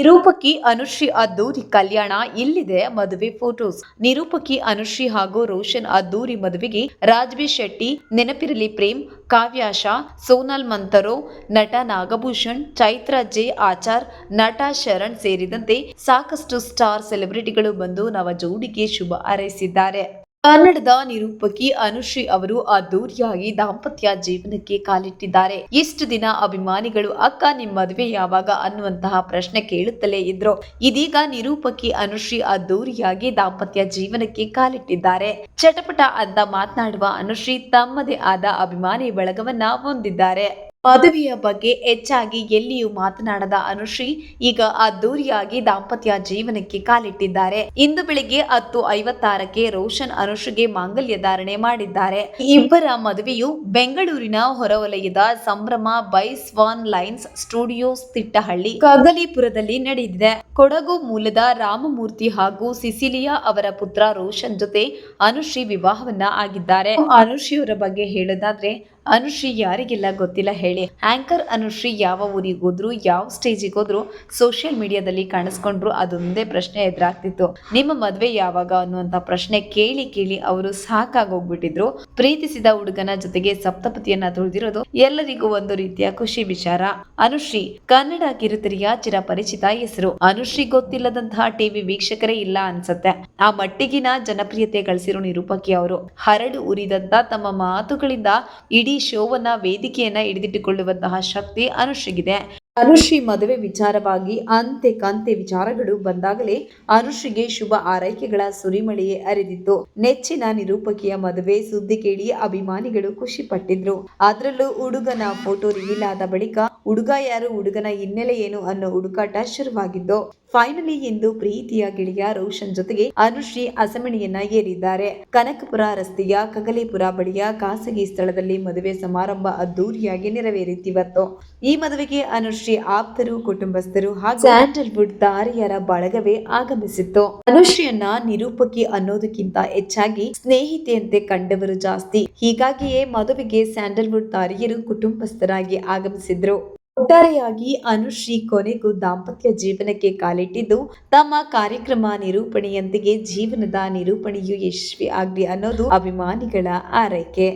ನಿರೂಪಕಿ ಅನುಶ್ರೀ ಅದ್ದೂರಿ ಕಲ್ಯಾಣ ಇಲ್ಲಿದೆ ಮದುವೆ ಫೋಟೋಸ್ ನಿರೂಪಕಿ ಅನುಶ್ರೀ ಹಾಗೂ ರೋಷನ್ ಅದ್ದೂರಿ ಮದುವೆಗೆ ರಾಜ್ಬಿ ಶೆಟ್ಟಿ, ನೆನಪಿರಲಿ ಪ್ರೇಮ್, ಕಾವ್ಯಾಶಾ, ಸೋನಾಲ್ ಮಂತರೋ, ನಟ ನಾಗಭೂಷಣ್, ಚೈತ್ರ ಜೆ ಆಚಾರ್, ನಟ ಶರಣ್ ಸೇರಿದಂತೆ ಸಾಕಷ್ಟು ಸ್ಟಾರ್ ಸೆಲೆಬ್ರಿಟಿಗಳು ಬಂದು ನವ ಜೋಡಿಗೆ ಶುಭ ಹಾರೈಸಿದ್ದಾರೆ. ಕನ್ನಡದ ನಿರೂಪಕಿ ಅನುಶ್ರೀ ಅವರು ಅದ್ದೂರಿಯಾಗಿ ದಾಂಪತ್ಯ ಜೀವನಕ್ಕೆ ಕಾಲಿಟ್ಟಿದ್ದಾರೆ. ಇಷ್ಟು ದಿನ ಅಭಿಮಾನಿಗಳು, ಅಕ್ಕ ನಿಮ್ಮ ಮದುವೆ ಯಾವಾಗ? ಅನ್ನುವಂತಹ ಪ್ರಶ್ನೆ ಕೇಳುತ್ತಲೇ ಇದ್ರು. ಇದೀಗ ನಿರೂಪಕಿ ಅನುಶ್ರೀ ಅದ್ದೂರಿಯಾಗಿ ದಾಂಪತ್ಯ ಜೀವನಕ್ಕೆ ಕಾಲಿಟ್ಟಿದ್ದಾರೆ. ಚಟಪಟ ಅಂತ ಮಾತನಾಡುವ ಅನುಶ್ರೀ ತಮ್ಮದೇ ಆದ ಅಭಿಮಾನಿ ಬಳಗವನ್ನ ಹೊಂದಿದ್ದಾರೆ. ಮದುವೆಯ ಬಗ್ಗೆ ಹೆಚ್ಚಾಗಿ ಎಲ್ಲಿಯೂ ಮಾತನಾಡದ ಅನುಶ್ರೀ, ಈಗ ಅದ್ದೂರಿಯಾಗಿ ದಾಂಪತ್ಯ ಜೀವನಕ್ಕೆ ಕಾಲಿಟ್ಟಿದ್ದಾರೆ. ಇಂದು ಬೆಳಿಗ್ಗೆ ಹತ್ತು ಐವತ್ತಾರಕ್ಕೆ ರೋಷನ್ ಅನುಶ್ರೀಗೆ ಮಾಂಗಲ್ಯ ಧಾರಣೆ ಮಾಡಿದ್ದಾರೆ. ಇಬ್ಬರ ಮದುವೆಯು ಬೆಂಗಳೂರಿನ ಹೊರವಲಯದ ಸಂಭ್ರಮ ಬೈಸ್ವಾನ್ ಲೈನ್ಸ್ ಸ್ಟುಡಿಯೋಸ್ ತಿಟ್ಟಹಳ್ಳಿ, ಕಗಲಿಪುರದಲ್ಲಿ ನಡೆದಿದೆ. ಕೊಡಗು ಮೂಲದ ರಾಮಮೂರ್ತಿ ಹಾಗೂ ಸಿಸಿಲಿಯಾ ಅವರ ಪುತ್ರ ರೋಷನ್ ಜೊತೆ ಅನುಶ್ರೀ ವಿವಾಹವನ್ನ ಆಗಿದ್ದಾರೆ. ಅನುಶ್ರೀಯವರ ಬಗ್ಗೆ ಹೇಳೋದಾದ್ರೆ ಅನುಶ್ರೀ ಯಾರಿಗೆಲ್ಲ ಗೊತ್ತಿಲ್ಲ ಹೇಳಿ. ಆಂಕರ್, ಅನುಶ್ರೀ ಯಾವ ಊರಿಗೆ ಹೋದ್ರು, ಯಾವ ಸ್ಟೇಜಿಗೆ ಹೋದ್ರು, ಸೋಷಿಯಲ್ ಮೀಡಿಯಾದಲ್ಲಿ ಕಾಣಿಸ್ಕೊಂಡ್ರು ಅದೊಂದೇ ಪ್ರಶ್ನೆ ಎದುರಾಗ್ತಿತ್ತು. ನಿಮ್ಮ ಮದುವೆ ಯಾವಾಗ ಅನ್ನುವಂಥ ಪ್ರಶ್ನೆ ಕೇಳಿ ಕೇಳಿ ಅವರು ಸಾಕಾಗೋಗ್ಬಿಟ್ಟಿದ್ರು ಪ್ರೀತಿಸಿದ ಹುಡುಗನ ಜೊತೆಗೆ ಸಪ್ತಪತಿಯನ್ನ ತುಳಿದಿರೋದು ಎಲ್ಲರಿಗೂ ಒಂದು ರೀತಿಯ ಖುಷಿ ವಿಚಾರ. ಅನುಶ್ರೀ, ಕನ್ನಡ ಕಿರುತೆರೆಯ ಚಿರಪರಿಚಿತ ಹೆಸರು. ಅನುಶ್ರೀ ಗೊತ್ತಿಲ್ಲದಂತಹ ಟಿವಿ ವೀಕ್ಷಕರೇ ಇಲ್ಲ ಅನ್ಸತ್ತೆ. ಆ ಮಟ್ಟಿಗಿನ ಜನಪ್ರಿಯತೆ ಗಳಿಸಿರೋ ನಿರೂಪಕಿ ಅವರು. ಹರಡು ಉರಿದಂತ ತಮ್ಮ ಮಾತುಗಳಿಂದ ಇಡೀ ಶೋವನ್ನ, ವೇದಿಕೆಯನ್ನ ಹಿಡಿದಿಟ್ಟುಕೊಳ್ಳುವಂತಹ ಶಕ್ತಿ ಅನುಶ್ರೀಗಿದೆ. ಅನುಶ್ರೀ ಮದುವೆ ವಿಚಾರವಾಗಿ ಅಂತೆ ಕಂತೆ ವಿಚಾರಗಳು ಬಂದಾಗಲೇ ಅನುಶ್ರೀಗೆ ಶುಭ ಆರೈಕೆಗಳ ಸುರಿಮಳೆಯೇ ಅರಿದಿತ್ತು. ನೆಚ್ಚಿನ ನಿರೂಪಕಿಯ ಮದುವೆ ಸುದ್ದಿ ಕೇಳಿ ಅಭಿಮಾನಿಗಳು ಖುಷಿ ಪಟ್ಟಿದ್ರು ಅದರಲ್ಲೂ ಹುಡುಗನ ಫೋಟೋ ರಿವೀಲ್ ಆದ ಬಳಿಕ, ಹುಡುಗ ಯಾರು? ಹುಡುಗನ ಹಿನ್ನೆಲೆ ಏನು? ಅನ್ನೋ ಹುಡುಕಾಟ ಶುರುವಾಗಿದ್ದು ಫೈನಲಿ ಇಂದು ಪ್ರೀತಿಯ ಗೆಳೆಯ ರೋಷನ್ ಜೊತೆಗೆ ಅನುಶ್ರೀ ಅಸಮಣಿಯನ್ನ ಏರಿದ್ದಾರೆ. ಕನಕಪುರ ರಸ್ತೆಯ ಕಗಲೇಪುರ ಬಳಿಯ ಖಾಸಗಿ ಸ್ಥಳದಲ್ಲಿ ಮದುವೆ ಸಮಾರಂಭ ಅದ್ದೂರಿಯಾಗಿ ನೆರವೇರಿತಿವತ್ತು ಈ ಮದುವೆಗೆ ಅನುಶ್ರೀ ಆಪ್ತರು, ಕುಟುಂಬಸ್ಥರು ಹಾಗೂ ಸ್ಯಾಂಡಲ್ವುಡ್ ತಾರೆಯರ ಬಳಗವೇ ಆಗಮಿಸಿತ್ತು. ಅನುಶ್ರೀಯನ್ನ ನಿರೂಪಕಿ ಅನ್ನೋದಕ್ಕಿಂತ ಹೆಚ್ಚಾಗಿ ಸ್ನೇಹಿತೆಯಂತೆ ಕಂಡವರು ಜಾಸ್ತಿ. ಹೀಗಾಗಿಯೇ ಮದುವೆಗೆ ಸ್ಯಾಂಡಲ್ವುಡ್ ತಾರೆಯರು ಕುಟುಂಬಸ್ಥರಾಗಿ ಆಗಮಿಸಿದ್ರು. ಒಟ್ಟಾರೆಯಾಗಿ ಅನುಶ್ರೀ ಕೊನೆಗೂ ದಾಂಪತ್ಯ ಜೀವನಕ್ಕೆ ಕಾಲಿಟ್ಟಿದ್ದು ತಮ್ಮ ಕಾರ್ಯಕ್ರಮ ನಿರೂಪಣೆಯೊಂದಿಗೆ ಜೀವನದ ನಿರೂಪಣೆಯು ಯಶಸ್ವಿ ಆಗ್ಲಿ ಅನ್ನೋದು ಅಭಿಮಾನಿಗಳ ಆರೈಕೆ.